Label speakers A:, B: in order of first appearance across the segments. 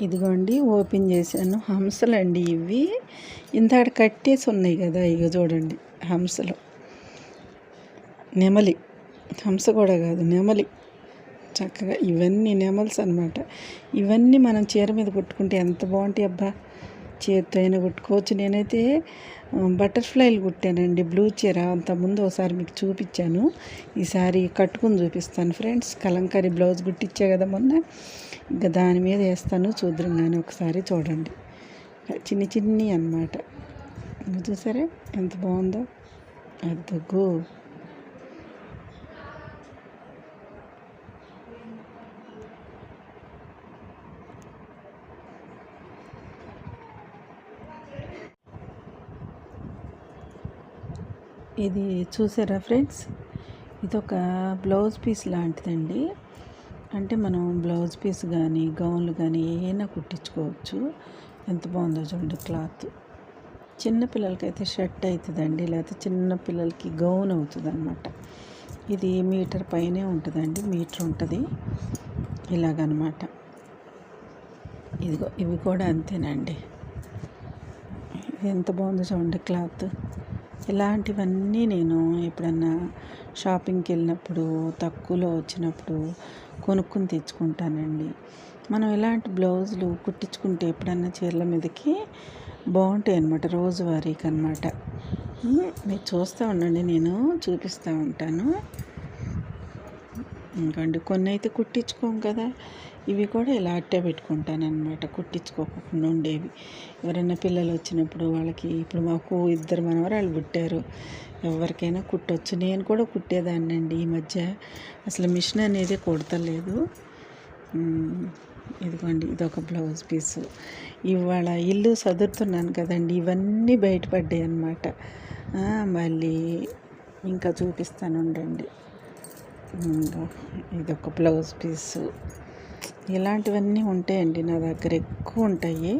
A: ఇదిగోండి ఓపెన్ చేశాను. హంసలండి ఇవి. ఇందాక కట్టేసి ఉన్నాయి కదా ఇక చూడండి హంసలు. నెమలి. హంస కూడా కాదు నెమలి. చక్కగా ఇవన్నీ నెమల్స్ అనమాట ఇవన్నీ మనం చీర మీద కుట్టుకుంటే ఎంత బాగుంటాయి అబ్బా. చేతితో అయినా కుట్టుకోవచ్చు. నేనైతే బటర్ఫ్లైలు కుట్టానండి బ్లూ చీర. అంతకుముందు ఒకసారి మీకు చూపించాను. ఈసారి కట్టుకుని చూపిస్తాను. ఫ్రెండ్స్ కలంకారీ బ్లౌజ్ కుట్టించా కదా మొన్న. ఇంకా దాని మీద వేస్తాను. చూద్దరం కానీ ఒకసారి చూడండి. చిన్ని చిన్ని అనమాట చూసారా? ఎంత బాగుందో. అద్దగు ఇది చూసారా ఫ్రెండ్స్? ఇది ఒక బ్లౌజ్ పీస్ లాంటిదండి. అంటే మనం బ్లౌజ్ పీస్ కానీ గౌన్లు కానీ ఏమైనా కుట్టించుకోవచ్చు. ఎంత బాగుందో చూడండి క్లాత్. చిన్న పిల్లలకైతే షర్ట్ అవుతుందండి లేకపోతే చిన్న పిల్లలకి గౌన్ అవుతుంది అనమాట ఇది మీటర్ పైనే ఉంటుందండి మీటర్ ఉంటుంది. ఇలాగనమాట ఇదిగో ఇవి కూడా అంతేనండి. ఎంత బాగుందో చూడండి క్లాత్. ఇలాంటివన్నీ నేను ఎప్పుడన్నా షాపింగ్కి వెళ్ళినప్పుడు తక్కువలో వచ్చినప్పుడు కొనుక్కొని తెచ్చుకుంటానండి. మనం ఇలాంటి బ్లౌజులు కుట్టించుకుంటే ఎప్పుడన్నా చీరల మీదకి బాగుంటాయి అన్నమాట రోజువారీకి అనమాట మీరు చూస్తూ ఉండండి నేను చూపిస్తూ ఉంటాను. ఇంకండి కొన్ని అయితే కుట్టించుకోం కదా ఇవి కూడా ఇలా అట్టే పెట్టుకుంటాను అనమాట కుట్టించుకోకుండా ఉండేవి. ఎవరైనా పిల్లలు వచ్చినప్పుడు వాళ్ళకి ఇప్పుడు మాకు ఇద్దరు మనవరాళ్ళు పుట్టారు. ఎవరికైనా కుట్టవచ్చు నేను కూడా కుట్టేదాన్ని అండి ఈ మధ్య. అసలు మిషన్ అనేది కుడతలేదు. ఇదిగోండి ఇదొక బ్లౌజ్ పీసు. ఇవాళ ఇల్లు సదురుతున్నాను కదండి ఇవన్నీ బయటపడ్డాయి అన్నమాట. మళ్ళీ ఇంకా చూపిస్తాను ఉండండి. ఇదొక బ్లౌజ్ పీసు. ఇలాంటివన్నీ ఉంటాయండి నా దగ్గర ఎక్కువ ఉంటాయి.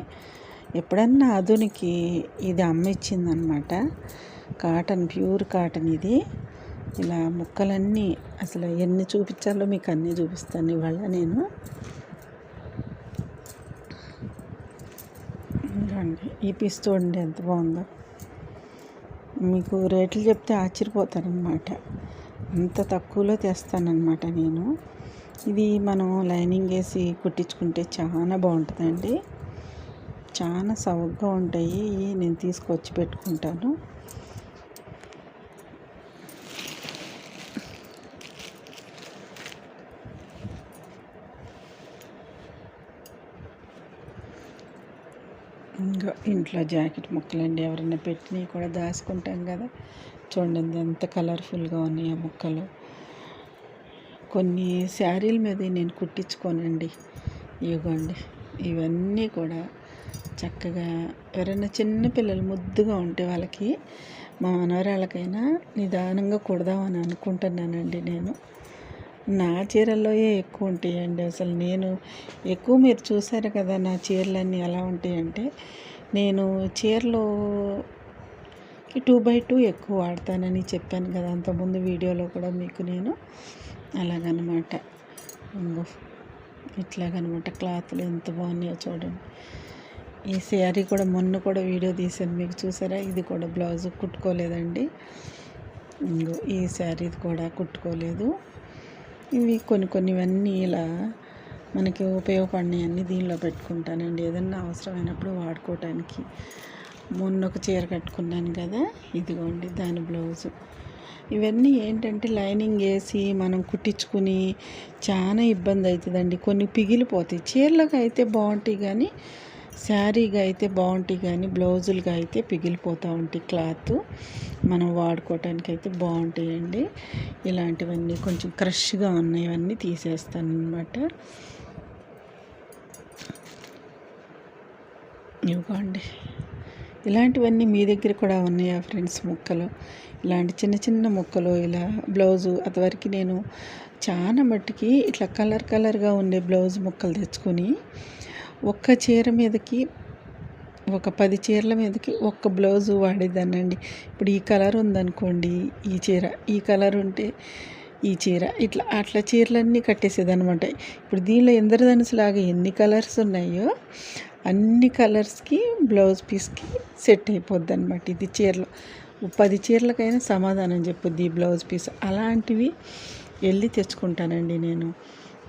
A: ఎప్పుడన్నా అదునికి ఇది అమ్మ ఇచ్చిందనమాట కాటన్ ప్యూర్ కాటన్ ఇది. ఇలా ముక్కలన్నీ అసలు ఎన్ని చూపించాలో మీకు అన్నీ చూపిస్తాను ఇవాళ నేను. ఈ పీస్ చూడండి ఎంత బాగుందో. మీకు రేట్లు చెప్తే ఆశ్చర్యపోతారనమాట. అంత తక్కువలో తెస్తానమాట నేను. ఇది మనం లైనింగ్ వేసి కుట్టించుకుంటే చాలా బాగుంటుందండి. చాలా సవగ్గా ఉంటాయి. నేను తీసుకొచ్చి పెట్టుకుంటాను. ఇంకా ఇంట్లో జాకెట్ ముక్కలండి ఎవరైనా పెట్టినవి కూడా దాచుకుంటాం కదా. చూడండి ఎంత కలర్ఫుల్గా ఉన్నాయి ఆ ముక్కలు. కొన్ని శారీల మీద నేను కుట్టించుకోనండి. ఇవ్వండి. ఇవన్నీ కూడా చక్కగా ఎవరైనా చిన్న పిల్లలు ముద్దుగా ఉంటే వాళ్ళకి మా మనవరాళ్ళకైనా నిదానంగా కుడదామని అనుకుంటున్నానండి నేను. నా చీరల్లోయే ఎక్కువ ఉంటాయండి? అసలు నేను ఎక్కువ మీరు చూసారు కదా నా చీరలన్నీ ఎలా ఉంటాయంటే నేను చీరలో టూ బై టూ ఎక్కువ వాడతానని చెప్పాను కదా అంతకుముందు వీడియోలో కూడా మీకు నేను అలాగనమాట. ఇట్లాగనమాట క్లాత్లు ఎంత బాగున్నాయో చూడండి. ఈ శారీ కూడా మొన్న కూడా వీడియో తీసాను మీకు చూసారా? ఇది కూడా బ్లౌజ్ కుట్టుకోలేదండి. ఇంకో ఈ శారీ కూడా కుట్టుకోలేదు. ఇవి కొన్ని కొన్నివన్నీ ఇలా మనకి ఉపయోగపడినవి అన్నీ దీనిలో పెట్టుకుంటానండి. ఏదన్నా అవసరమైనప్పుడు వాడుకోవటానికి. మొన్న ఒక చీర కట్టుకున్నాను కదా ఇదిగోండి దాని బ్లౌజు. ఇవన్నీ ఏంటంటే లైనింగ్ వేసి మనం కుట్టించుకుని చాలా ఇబ్బంది అవుతుందండి. కొన్ని పిగిలిపోతాయి. చీరలకు అయితే బాగుంటాయి కానీ శారీగా అయితే బాగుంటాయి కానీ బ్లౌజులుగా అయితే పిగిలిపోతూ ఉంటాయి క్లాత్. మనం వాడుకోవటానికి అయితే బాగుంటాయండి. ఇలాంటివన్నీ కొంచెం క్రష్గా ఉన్నాయన్నీ తీసేస్తాను అనమాట ఇవ్వండి. ఇలాంటివన్నీ మీ దగ్గర కూడా ఉన్నాయా ఫ్రెండ్స్ ముక్కలు? ఇలాంటి చిన్న చిన్న ముక్కలు ఇలా బ్లౌజు అదివరకు నేను చాలా మట్టుకి ఇట్లా కలర్ కలర్గా ఉండే బ్లౌజ్ ముక్కలు తెచ్చుకొని ఒక్క చీర మీదకి ఒక పది చీరల మీదకి ఒక్క బ్లౌజు వాడేదానండి ఇప్పుడు ఈ కలర్ ఉందనుకోండి ఈ చీర ఈ కలర్ ఉంటే ఈ చీర ఇట్లా అట్లా చీరలన్నీ కట్టేసేది అనమాట ఇప్పుడు దీనిలో ఇంద్రధనుసు లాగా ఎన్ని కలర్స్ ఉన్నాయో అన్ని కలర్స్కి బ్లౌజ్ పీస్కి సెట్ అయిపోద్ది అనమాట ఇది చీరలు. పది చీరలకైనా సమాధానం చెప్పుద్ది ఈ బ్లౌజ్ పీస్. అలాంటివి వెళ్ళి తెచ్చుకుంటానండి నేను.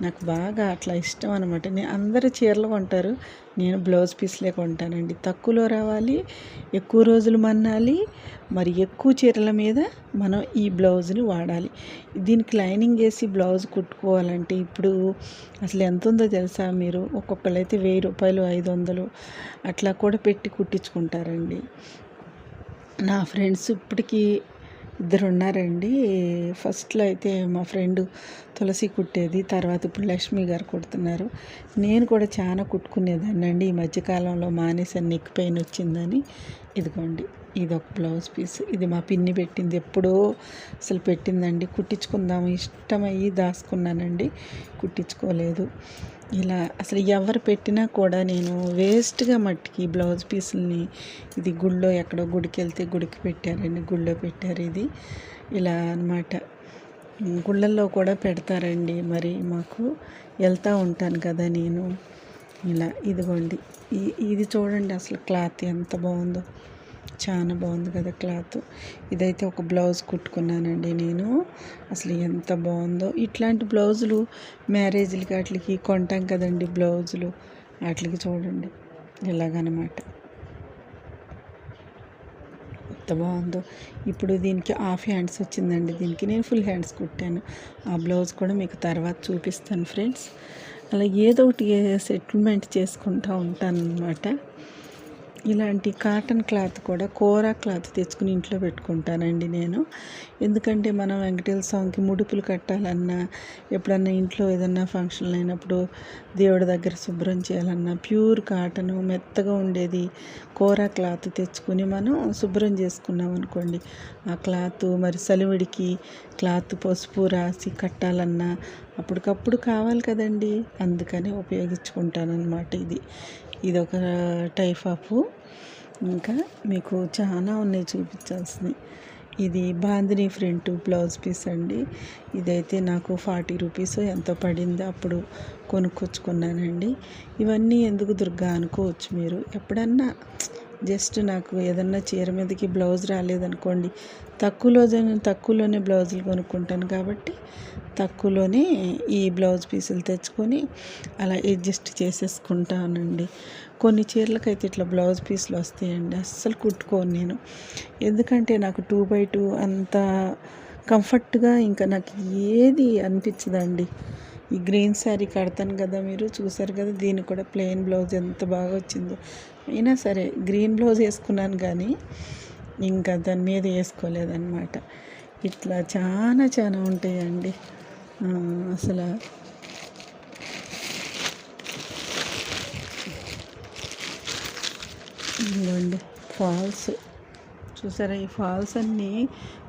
A: నాకు బాగా అట్లా ఇష్టం అనమాట నేను అందరు చీరలు కొంటారు. నేను బ్లౌజ్ పీస్లే కొంటానండి. తక్కువలో రావాలి ఎక్కువ రోజులు మన్నాలి మరి ఎక్కువ చీరల మీద మనం ఈ బ్లౌజ్ని వాడాలి. దీనికి లైనింగ్ వేసి బ్లౌజ్ కుట్టుకోవాలంటే ఇప్పుడు అసలు ఎంత ఉందో తెలుసా మీరు? ఒక్కొక్కరు అయితే వెయ్యి రూపాయలు ఐదు వందలు అట్లా కూడా పెట్టి కుట్టించుకుంటారండి. నా ఫ్రెండ్స్ ఇప్పటికీ ఇద్దరు ఉన్నారండి. ఫస్ట్లో అయితే మా ఫ్రెండ్ తులసి కుట్టేది తర్వాత ఇప్పుడు లక్ష్మి గారు కుడుతున్నారు. నేను కూడా చాలా కుట్టుకునేదాన్ని అండి ఈ మధ్యకాలంలో మానేసాను నెక్ పెయిన్ వచ్చిందని. ఇదిగోండి. ఇది ఒక బ్లౌజ్ పీస్. ఇది మా పిన్ని పెట్టింది. ఎప్పుడో అసలు పెట్టిందండి. కుట్టించుకుందాము ఇష్టమయ్యి దాచుకున్నానండి. కుట్టించుకోలేదు. ఇలా అసలు ఎవరు పెట్టినా కూడా నేను వేస్ట్గా మట్టికి బ్లౌజ్ పీసుల్ని ఇది గుళ్ళో ఎక్కడో గుడికి వెళ్తే గుడికి పెట్టారండి. గుళ్ళో పెట్టారు ఇది. ఇలా అనమాట గుళ్ళల్లో కూడా పెడతారండి మరి మాకు. వెళ్తూ ఉంటాను కదా నేను. ఇలా ఇదిగోండి. ఇది చూడండి అసలు క్లాత్ ఎంత బాగుందో. చాలా బాగుంది కదా క్లాత్. ఇదైతే ఒక బ్లౌజ్ కుట్టుకున్నానండి నేను. అసలు ఎంత బాగుందో. ఇట్లాంటి బ్లౌజులు మ్యారేజ్లకి వాటికి కొంటాం కదండి బ్లౌజులు. వాటికి చూడండి. ఇలాగనమాట. ఎంత బాగుందో. ఇప్పుడు దీనికి హాఫ్ హ్యాండ్స్ వచ్చిందండి దీనికి. నేను ఫుల్ హ్యాండ్స్ కుట్టాను. ఆ బ్లౌజ్ కూడా మీకు తర్వాత చూపిస్తాను ఫ్రెండ్స్. అలా ఏదో ఒకటి సెటిల్మెంట్ చేసుకుంటూ ఉంటాను అనమాట ఇలాంటి కాటన్ క్లాత్ కూడా కోరా క్లాత్ తెచ్చుకుని ఇంట్లో పెట్టుకుంటానండి నేను. ఎందుకంటే మనం వెంకటేశ్వర స్వామికి ముడుపులు కట్టాలన్నా ఎప్పుడన్నా ఇంట్లో ఏదన్నా ఫంక్షన్లు అయినప్పుడు దేవుడి దగ్గర శుభ్రం చేయాలన్నా ప్యూర్ కాటన్ మెత్తగా ఉండేది కోరా క్లాత్ తెచ్చుకుని మనం శుభ్రం చేసుకున్నాం అనుకోండి. ఆ క్లాత్ మరి సలివిడికి క్లాత్ పసుపు రాసి కట్టాలన్నా అప్పటికప్పుడు కావాలి కదండి. అందుకని ఉపయోగించుకుంటాను అనమాట ఇది. ఇది ఒక టైప్ ఆఫ్ ఇంకా మీకు చాలా ఉన్నాయి చూపించాల్సినవి. ఇది బాందిని ఫ్రంట్ బ్లౌజ్ పీస్ అండి. ఇదైతే నాకు ఫార్టీ రూపీస్ ఎంతో పడింది అప్పుడు కొనుక్కొచ్చుకున్నానండి. ఇవన్నీ ఎందుకు దుర్గా అనుకోవచ్చు మీరు? ఎప్పుడన్నా జస్ట్ నాకు ఏదన్నా చీర మీదకి బ్లౌజ్ రాలేదనుకోండి తక్కువలో తక్కువలోనే బ్లౌజులు కొనుక్కుంటాను కాబట్టి తక్కువలోనే ఈ బ్లౌజ్ పీసులు తెచ్చుకొని అలా అడ్జస్ట్ చేసేసుకుంటానండి. కొన్ని చీరలకైతే ఇట్లా బ్లౌజ్ పీసులు వస్తాయండి అస్సలు కుట్టుకోను నేను. ఎందుకంటే నాకు టూ బై టూ అంత కంఫర్ట్గా ఇంకా నాకు ఏది అనిపించదండి. ఈ గ్రీన్ శారీ కడతాను కదా మీరు చూసారు కదా దీనికి కూడా ప్లెయిన్ బ్లౌజ్ ఎంత బాగా వచ్చిందో. అయినా సరే గ్రీన్ బ్లౌజ్ వేసుకున్నాను కానీ ఇంకా దాని మీద వేసుకోలేదన్నమాట. ఇట్లా చాలా చాలా ఉంటాయండి. అసలు ఇదిగోండి ఫాల్స్. చూసారా ఈ ఫాల్స్ అన్నీ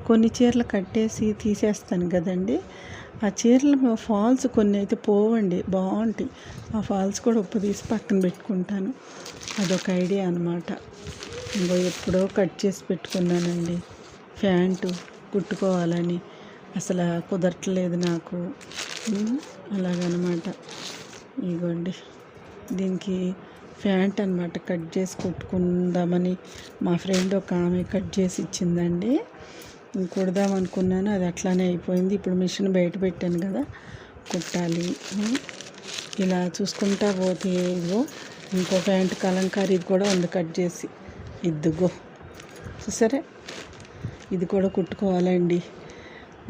A: కొన్ని చీరలు కట్టేసి తీసేస్తాను కదండి. ఆ చీరలు ఫాల్స్ కొన్ని అయితే పోవండి బాగుంటాయి. ఆ ఫాల్స్ కూడా ఉప్పు తీసి పక్కన పెట్టుకుంటాను. అదొక ఐడియా అనమాట ఇంకో ఎప్పుడో కట్ చేసి పెట్టుకున్నానండి. ప్యాంటు కుట్టుకోవాలని. అసలు కుదరట్లేదు నాకు. అలాగనమాట. ఇగోండి. దీనికి ప్యాంట్ అనమాట కట్ చేసి కుట్టుకుందామని మా ఫ్రెండ్ ఒక ఆమె కట్ చేసి ఇచ్చిందండి. కుడదాం అనుకున్నాను అది అట్లానే అయిపోయింది. ఇప్పుడు మిషన్ బయట పెట్టాను కదా కుట్టాలి. ఇలా చూసుకుంటా పోతే ఏవో ఇంకో ప్యాంట్ కలంకారీ కూడా ఉంది కట్ చేసి. ఇద్దుగో చూసారే? ఇది కూడా కుట్టుకోవాలండి.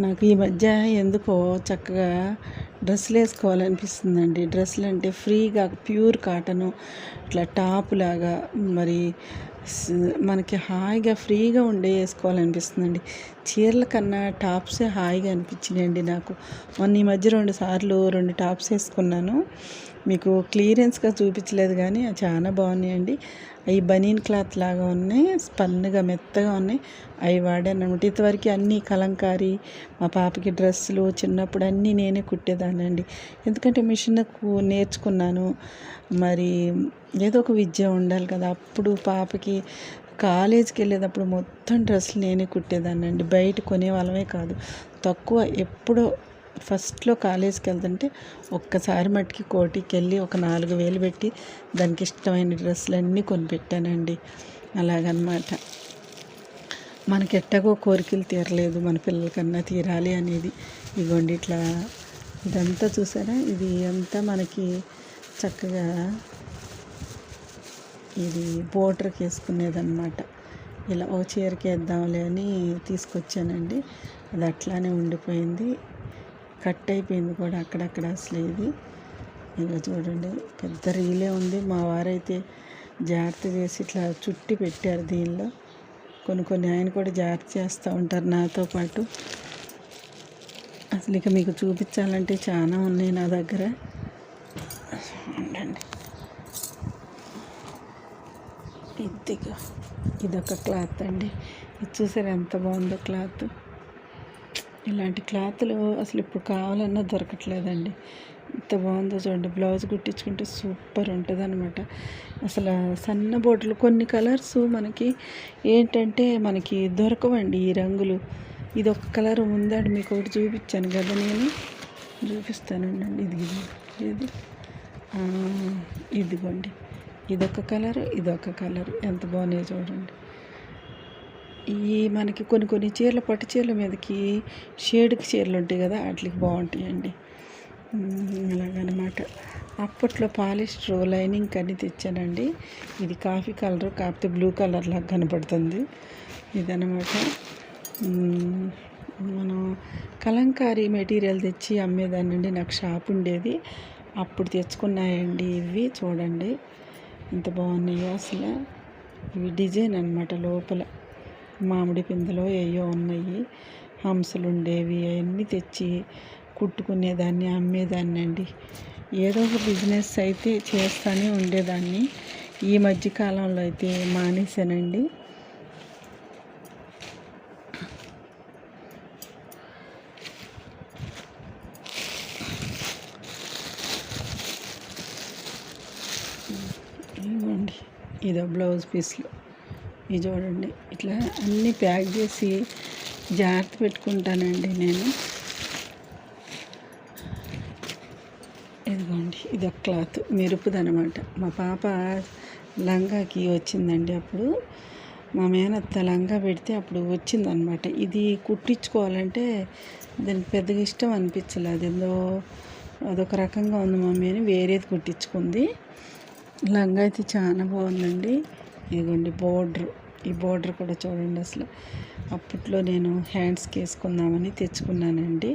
A: నాకు ఈ మధ్య ఎందుకో చక్కగా డ్రెస్సులు వేసుకోవాలనిపిస్తుందండి. డ్రెస్సులు అంటే ఫ్రీగా ప్యూర్ కాటను ఇట్లా టాప్ లాగా మరి మనకి హాయిగా ఫ్రీగా ఉండే వేసుకోవాలనిపిస్తుందండి. చీరల కన్నా టాప్సే హాయిగా అనిపించినాయండి నాకు. మొన్న ఈ మధ్య రెండు సార్లు రెండు టాప్స్ వేసుకున్నాను. మీకు క్లియరెన్స్గా చూపించలేదు కానీ చాలా బాగున్నాయండి. అవి బనీన్ క్లాత్ లాగా ఉన్నాయి స్పన్నుగా మెత్తగా ఉన్నాయి. అవి వాడానమాట అనమాట ఇంతవరకు అన్నీ కలంకారీ మా పాపకి డ్రెస్సులు చిన్నప్పుడు అన్నీ నేనే కుట్టేదానండి ఎందుకంటే మిషన్ నేర్చుకున్నాను. మరి ఏదో ఒక విద్య ఉండాలి కదా. అప్పుడు పాపకి కాలేజీకి వెళ్ళేటప్పుడు మొత్తం డ్రెస్సులు నేనే కుట్టేదాన్ని అండి బయట కొనేవాళ్ళమే కాదు. తక్కువ ఎప్పుడో ఫస్ట్లో కాలేజీకి వెళ్తుంటే ఒక్కసారి మట్టుకి కోటికి వెళ్ళి ఒక నాలుగు వేలు పెట్టి దానికి ఇష్టమైన డ్రెస్సులు అన్నీ కొనిపెట్టానండి. అలాగనమాట. మనకి ఎట్టగో కోరికలు తీరలేదు మన పిల్లలకన్నా తీరాలి అనేది. ఇగోండి ఇట్లా ఇదంతా చూసారా? ఇది అంతా మనకి చక్కగా ఇది బోర్డర్కి వేసుకునేదన్నమాట ఇలా ఓ చీరకి వేద్దాంలే అని తీసుకొచ్చానండి. అది అట్లానే ఉండిపోయింది. కట్ అయిపోయింది కూడా అక్కడక్కడ అసలు ఇది ఇంకా చూడండి పెద్ద రీలే ఉంది. మా వారైతే జాగ్రత్త చేసి ఇట్లా చుట్టి పెట్టారు దీనిలో. కొన్ని కొన్ని ఆయన కూడా జాగ్రత్త చేస్తూ ఉంటారు నాతో పాటు. అసలు ఇక మీకు చూపించాలంటే చాలా ఉన్నాయి నా దగ్గర. ఉండండి ఇదిగా ఇదొక క్లాత్ అండి. ఇది చూసారు ఎంత బాగుందో క్లాత్? ఇలాంటి క్లాత్లు అసలు ఇప్పుడు కావాలన్నా దొరకట్లేదండి. ఎంత బాగుందో చూడండి. బ్లౌజ్ కుట్టించుకుంటే సూపర్ ఉంటుంది అనమాట అసలు సన్న బోట్లు కొన్ని కలర్స్ మనకి ఏంటంటే మనకి దొరకవండి ఈ రంగులు. ఇది ఒక కలర్ ఉందండి మీకు ఒకటి చూపించాను కదా నేను. చూపిస్తానండి. ఇది. ఇది ఇదిగోండి. ఇదొక కలర్ ఇదొక కలర్. ఎంత బాగున్నాయో చూడండి. ఈ మనకి కొన్ని కొన్ని చీరలు పట్టు చీరల మీదకి షేడ్కి చీరలు ఉంటాయి కదా వాటికి బాగుంటాయండి. అలాగనమాట. అప్పట్లో పాలిస్టర్ లైనింగ్ కన్నీ తెచ్చానండి. ఇది కాఫీ కలర్ కాకపోతే బ్లూ కలర్ లాగా కనపడుతుంది ఇదనమాట. మనం కలంకారీ మెటీరియల్ తెచ్చి అమ్మేదానండి నాకు షాప్ ఉండేది. అప్పుడు తెచ్చుకున్నాయండి ఇవి చూడండి. ఎంత బాగున్నాయో అసలు. ఇవి డిజైన్ అనమాట లోపల. మామిడి పిందెలో ఏయో ఉన్నాయి హంసలు ఉండేవి అవన్నీ తెచ్చి కుట్టుకునేదాన్ని అమ్మేదాన్ని అండి ఏదో ఒక బిజినెస్ అయితే చేస్తూనే ఉండేదాన్ని. ఈ మధ్యకాలంలో అయితే మానేశానండి. ఇవ్వండి ఇదో బ్లౌజ్ పీస్లు. ఇది చూడండి. ఇట్లా అన్నీ ప్యాక్ చేసి జాగ్రత్త పెట్టుకుంటానండి నేను. ఇదిగోండి ఇది ఒక క్లాత్. మెరుపుదనమాట. మా పాప లంగాకి వచ్చిందండి అప్పుడు. మా మేనత్త లంగా పెడితే అప్పుడు వచ్చిందనమాట. ఇది కుట్టించుకోవాలంటే దానికి పెద్దగా ఇష్టం అనిపించలేదు అదేందో అదొక రకంగా ఉంది మమ్మీ అని వేరేది కుట్టించుకుంది. లంగా అయితే చాలా బాగుందండి. ఇదిగోండి బోర్డర్. ఈ బోర్డర్ కూడా చూడండి అసలు. అప్పట్లో నేను హ్యాండ్స్కి వేసుకుందామని తెచ్చుకున్నానండి.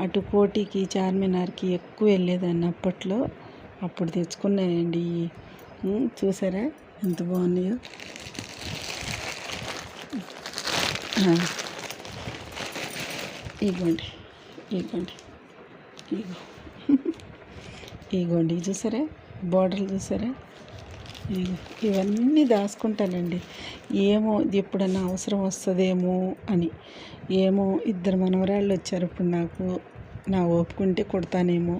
A: అటు కోటికి చార్మినార్కి ఎక్కువ వెళ్ళేదాన్ని అప్పట్లో. అప్పుడు తెచ్చుకున్నాయండి చూసారా? ఎంత బాగున్నాయో. ఇగోండి ఇగోండి ఇగో ఇగోండి చూసారా? బార్డర్లు చూసారా? ఇవన్నీ దాచుకుంటానండి. ఏమో ఇది ఎప్పుడన్నా అవసరం వస్తుందేమో అని. ఏమో ఇద్దరు మనవరాళ్ళు వచ్చారు ఇప్పుడు నాకు నా ఓపుకుంటే కొడతానేమో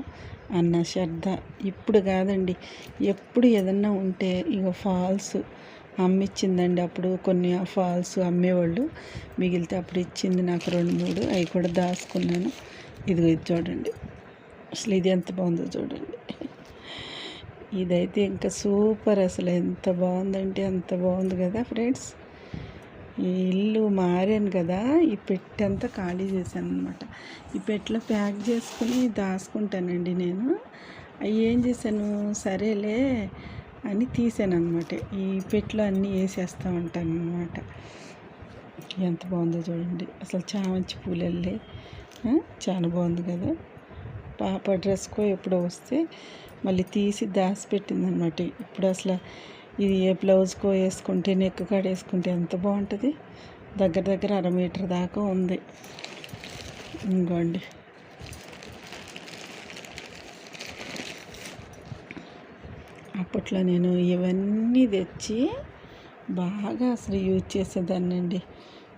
A: అన్న శ్రద్ధ ఇప్పుడు కాదండి. ఎప్పుడు ఏదన్నా ఉంటే ఇక ఫాల్స్ అమ్మిచ్చిందండి అప్పుడు కొన్ని ఫాల్స్ అమ్మేవాళ్ళు. మిగిలితే అప్పుడు ఇచ్చింది నాకు రెండు మూడు అవి కూడా దాచుకున్నాను. ఇదిగో ఇది చూడండి. అసలు ఇది ఎంత బాగుందో చూడండి. ఇదైతే ఇంకా సూపర్ అసలు. ఎంత బాగుందంటే అంత బాగుంది కదా ఫ్రెండ్స్. ఈ ఇల్లు మారాను కదా ఈ పెట్టంతా ఖాళీ చేశాను అనమాట ఈ పెట్టెలో ప్యాక్ చేసుకుని దాచుకుంటానండి నేను. అవి ఏం చేశాను సరేలే అని తీసాను అనమాట ఈ పెట్టెలో అన్నీ వేసేస్తూ ఉంటాను అనమాట ఎంత బాగుందో చూడండి. అసలు చామంచి పూలల్లే. చాలా బాగుంది కదా. పాప డ్రెస్కో ఎప్పుడో వస్తే మళ్ళీ తీసి దాచిపెట్టింది అనమాట ఇప్పుడు అసలు ఇది ఏ బ్లౌజ్కో వేసుకుంటే నెక్ కాడ వేసుకుంటే ఎంత బాగుంటుంది? దగ్గర దగ్గర అర మీటర్ దాకా ఉంది. ఇంకోండి. అప్పట్లో నేను ఇవన్నీ తెచ్చి బాగా అసలు యూజ్ చేసేదాన్ని అండి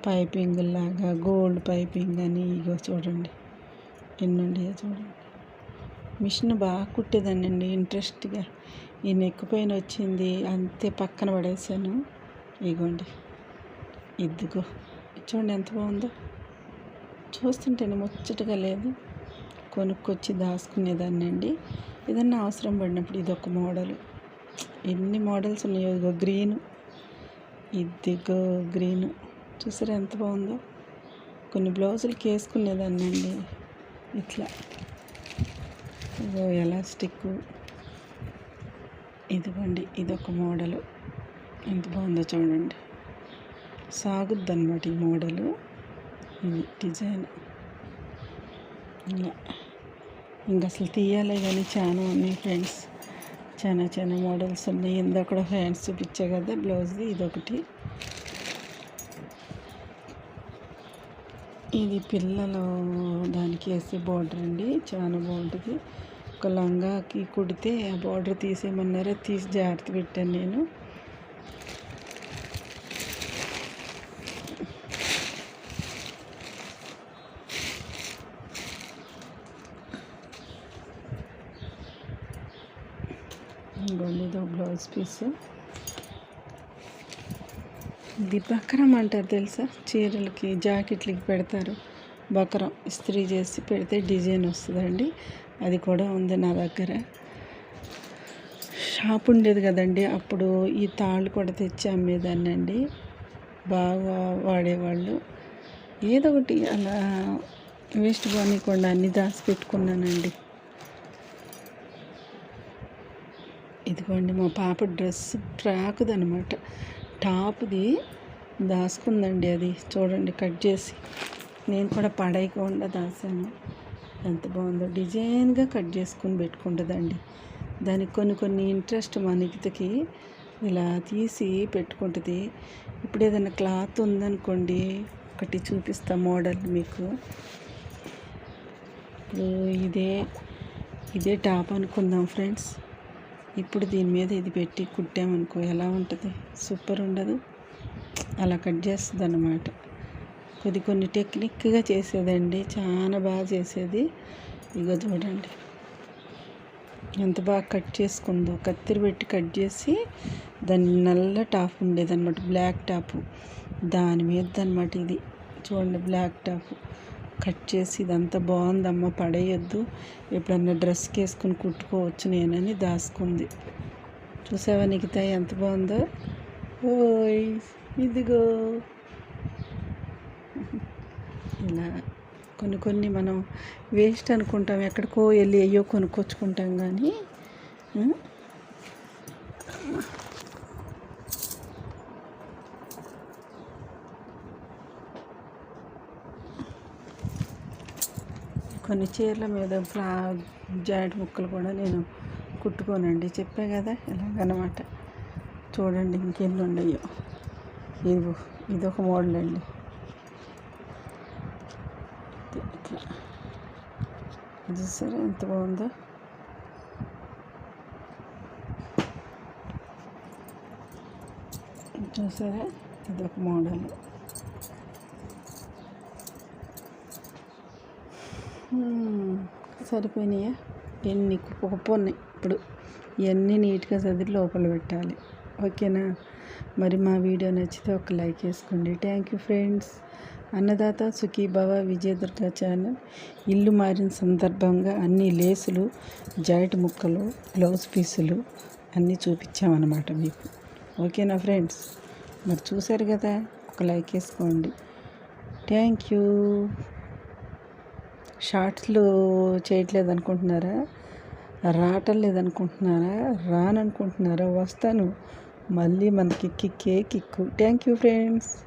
A: పైపింగ్ లాగా గోల్డ్ పైపింగ్ అని ఇగో చూడండి. ఎన్నుండి చూడండి. మిషన్ బాగా కుట్టేదానండి ఇంట్రెస్ట్గా. ఈ నెక్ పైన వచ్చింది అంతే పక్కన పడేసాను. ఇగోండి. ఇదిగో. చూడండి ఎంత బాగుందో. చూస్తుంటేనే ముచ్చటగా లేదు. కొనుక్కొచ్చి దాచుకునేదాన్ని అండి ఏదన్నా అవసరం పడినప్పుడు ఇది ఒక మోడల్. ఎన్ని మోడల్స్ ఉన్నాయో ఇదిగో గ్రీన్. ఇదిగో గ్రీన్. చూసారా ఎంత బాగుందో. కొన్ని బ్లౌజులకి వేసుకునేదాన్ని అండి ఇట్లా. ఇదిగో ఎలాస్టిక్. ఇదిగోండి ఇదొక మోడలు. ఎంత బాగుందో చూడండి. సాగుద్ది అనమాట ఈ మోడలు. ఇది డిజైన్. ఇలా. ఇంకా అసలు తీయాలి కానీ చాలా ఉన్నాయి ఫ్రెండ్స్. చాలా చాలా మోడల్స్ ఉన్నాయి. ఇందాక హ్యాండ్స్ చూపించా కదా బ్లౌజ్ది ఇదొకటి. ఇది పిల్లలు దానికి వేసే బార్డర్ అండి. చాలా బాగుంటుంది. ఒక లంగాకి కుడితే ఆ బార్డర్ తీసేయమన్నారే తీసి జాగ్రత్త పెట్టాను నేను. ఇదో బ్లౌజ్ పీస్ ఇది బకరం అంటారు తెలుసా? చీరలకి జాకెట్లకి పెడతారు. బకరం ఇస్త్రీ చేసి పెడితే డిజైన్ వస్తుందండి. అది కూడా ఉంది నా దగ్గర. షాప్ ఉండేది కదండి అప్పుడు ఈ తాళ్ళు కూడా తెచ్చి అమ్మేదాన్ని అండి బాగా వాడేవాళ్ళు. ఏదో ఒకటి అలా వేస్ట్ పోనీకుండా అన్నీ దాచి పెట్టుకున్నానండి. ఇదిగోండి మా పాప డ్రెస్ ట్రాక్ది అనమాట టాప్ది దాసుకుందండి అది. చూడండి కట్ చేసి. నేను కూడా పడేయకుండా దాసాను. ఎంత బాగుందో. డిజైన్గా కట్ చేసుకుని పెట్టుకుంటుందండి. దానికి కొన్ని కొన్ని ఇంట్రెస్ట్ మా నిగితకి ఇలా తీసి పెట్టుకుంటుంది. ఇప్పుడు ఏదైనా క్లాత్ ఉందనుకోండి ఒకటి చూపిస్తా మోడల్ మీకు. ఇప్పుడు ఇదే ఇదే టాప్ అనుకుందాం ఫ్రెండ్స్. ఇప్పుడు దీని మీద ఇది పెట్టి కుట్టామనుకో ఎలా ఉంటుంది? సూపర్ ఉండదు? అలా కట్ చేస్తుంది అన్నమాట కొద్ది కొన్ని టెక్నిక్గా చేసేదండి. చాలా బాగా చేసేది. ఇగో చూడండి. ఎంత బాగా కట్ చేసుకుందో. కత్తిరి పెట్టి కట్ చేసి దాని నల్ల టాప్ ఉండేదన్నమాట. Black top. దాని మీద అనమాట ఇది. చూడండి బ్లాక్ టాప్. కట్ చేసి ఇదంతా బాగుందమ్మ. పడేయొద్దు. ఎప్పుడన్నా డ్రెస్కి వేసుకుని కుట్టుకోవచ్చు నేనని దాసుకుంది చూసావా నిగితా ఎంత బాగుందో? ఓయ్ ఇదిగో. ఇలా కొన్ని కొన్ని మనం వేస్ట్ అనుకుంటాం ఎక్కడికో వెళ్ళి అయ్యో కొనుక్కొచ్చుకుంటాం కానీ కొన్ని చీరల మీద ఫ్లా జాయింట్ ముక్కలు కూడా నేను కుట్టుకోనండి. చెప్పే కదా ఇలాగనమాట చూడండి ఇంకెన్ని ఉన్నాయో ఇది ఇదొక మోడల్ అండి ఇట్లా చూసారా ఎంత బాగుందో. చూసారా ఇదొక మోడల్. సరిపోయినాయా? ఎన్ని కుప్ప ఉన్నాయి. ఇప్పుడు ఇవన్నీ నీట్గా చదివి లోపల పెట్టాలి. ఓకేనా? మరి మా వీడియో నచ్చితే ఒక లైక్ వేసుకోండి. Thank you friends. Annadata Sukhibhava Vijayadurga channel ఇల్లు మారిన సందర్భంగా అన్ని లేసులు జాయింట్ ముక్కలు బ్లౌజ్ పీసులు అన్నీ చూపించామన్నమాట మీకు. ఓకేనా ఫ్రెండ్స్? మరి చూశారు కదా? ఒక లైక్ వేసుకోండి. Thank you. షార్ట్స్లు చేయట్లేదు అనుకుంటున్నారా రావటం లేదనుకుంటున్నారా? రాననుకుంటున్నారా? వస్తాను. మళ్ళీ మనకి కిక్కే కిక్కు. Thank you friends.